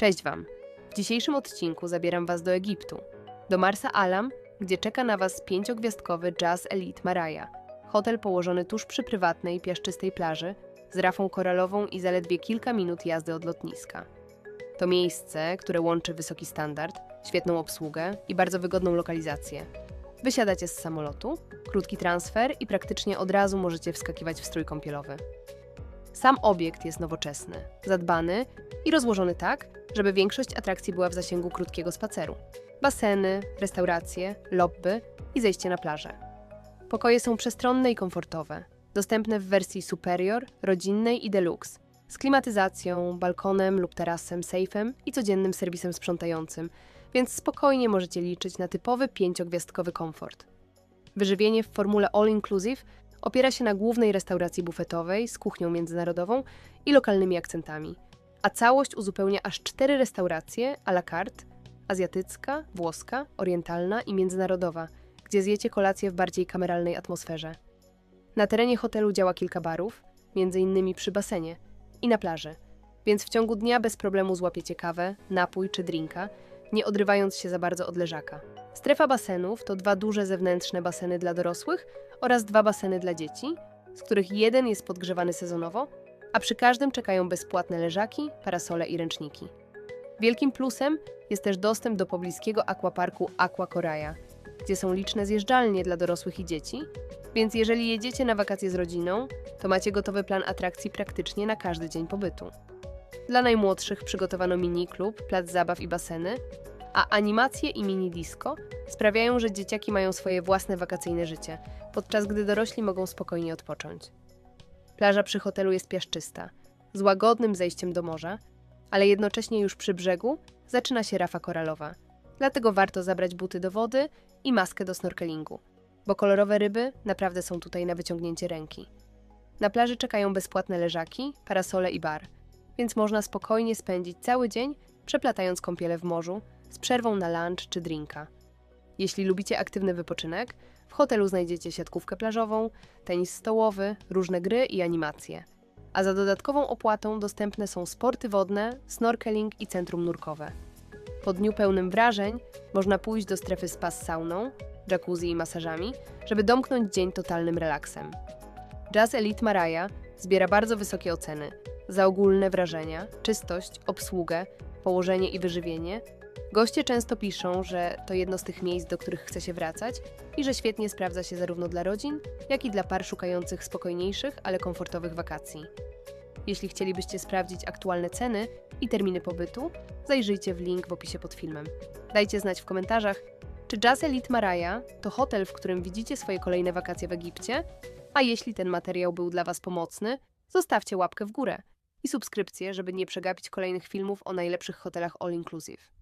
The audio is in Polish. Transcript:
Cześć Wam! W dzisiejszym odcinku zabieram Was do Egiptu, do Marsa Alam, gdzie czeka na Was pięciogwiazdkowy Jazz Elite Maraya. Hotel położony tuż przy prywatnej, piaszczystej plaży, z rafą koralową i zaledwie kilka minut jazdy od lotniska. To miejsce, które łączy wysoki standard, świetną obsługę i bardzo wygodną lokalizację. Wysiadacie z samolotu, krótki transfer i praktycznie od razu możecie wskakiwać w strój kąpielowy. Sam obiekt jest nowoczesny, zadbany i rozłożony tak, żeby większość atrakcji była w zasięgu krótkiego spaceru. Baseny, restauracje, lobby i zejście na plażę. Pokoje są przestronne i komfortowe, dostępne w wersji superior, rodzinnej i deluxe, z klimatyzacją, balkonem lub tarasem, sejfem i codziennym serwisem sprzątającym, więc spokojnie możecie liczyć na typowy pięciogwiazdkowy komfort. Wyżywienie w formule all inclusive opiera się na głównej restauracji bufetowej z kuchnią międzynarodową i lokalnymi akcentami, a całość uzupełnia aż cztery restauracje à la carte azjatycka, włoska, orientalna i międzynarodowa, gdzie zjecie kolację w bardziej kameralnej atmosferze. Na terenie hotelu działa kilka barów, innymi przy basenie i na plaży, więc w ciągu dnia bez problemu złapiecie kawę, napój czy drinka, nie odrywając się za bardzo od leżaka. Strefa basenów to dwa duże zewnętrzne baseny dla dorosłych oraz dwa baseny dla dzieci, z których jeden jest podgrzewany sezonowo, a przy każdym czekają bezpłatne leżaki, parasole i ręczniki. Wielkim plusem jest też dostęp do pobliskiego aquaparku Aqua Coraja, gdzie są liczne zjeżdżalnie dla dorosłych i dzieci, więc jeżeli jedziecie na wakacje z rodziną, to macie gotowy plan atrakcji praktycznie na każdy dzień pobytu. Dla najmłodszych przygotowano mini klub, plac zabaw i baseny, a animacje i mini disco sprawiają, że dzieciaki mają swoje własne wakacyjne życie, podczas gdy dorośli mogą spokojnie odpocząć. Plaża przy hotelu jest piaszczysta, z łagodnym zejściem do morza, ale jednocześnie już przy brzegu zaczyna się rafa koralowa. Dlatego warto zabrać buty do wody i maskę do snorkelingu, bo kolorowe ryby naprawdę są tutaj na wyciągnięcie ręki. Na plaży czekają bezpłatne leżaki, parasole i bar, więc można spokojnie spędzić cały dzień przeplatając kąpiele w morzu z przerwą na lunch czy drinka. Jeśli lubicie aktywny wypoczynek, w hotelu znajdziecie siatkówkę plażową, tenis stołowy, różne gry i animacje. A za dodatkową opłatą dostępne są sporty wodne, snorkeling i centrum nurkowe. Po dniu pełnym wrażeń można pójść do strefy spa z sauną, jacuzzi i masażami, żeby domknąć dzień totalnym relaksem. Jazz Elite Maraya zbiera bardzo wysokie oceny za ogólne wrażenia, czystość, obsługę, położenie i wyżywienie. Goście często piszą, że to jedno z tych miejsc, do których chce się wracać i że świetnie sprawdza się zarówno dla rodzin, jak i dla par szukających spokojniejszych, ale komfortowych wakacji. Jeśli chcielibyście sprawdzić aktualne ceny i terminy pobytu, zajrzyjcie w link w opisie pod filmem. Dajcie znać w komentarzach, czy Jazz Elite Maraya to hotel, w którym widzicie swoje kolejne wakacje w Egipcie? A jeśli ten materiał był dla Was pomocny, zostawcie łapkę w górę i subskrypcję, żeby nie przegapić kolejnych filmów o najlepszych hotelach all inclusive.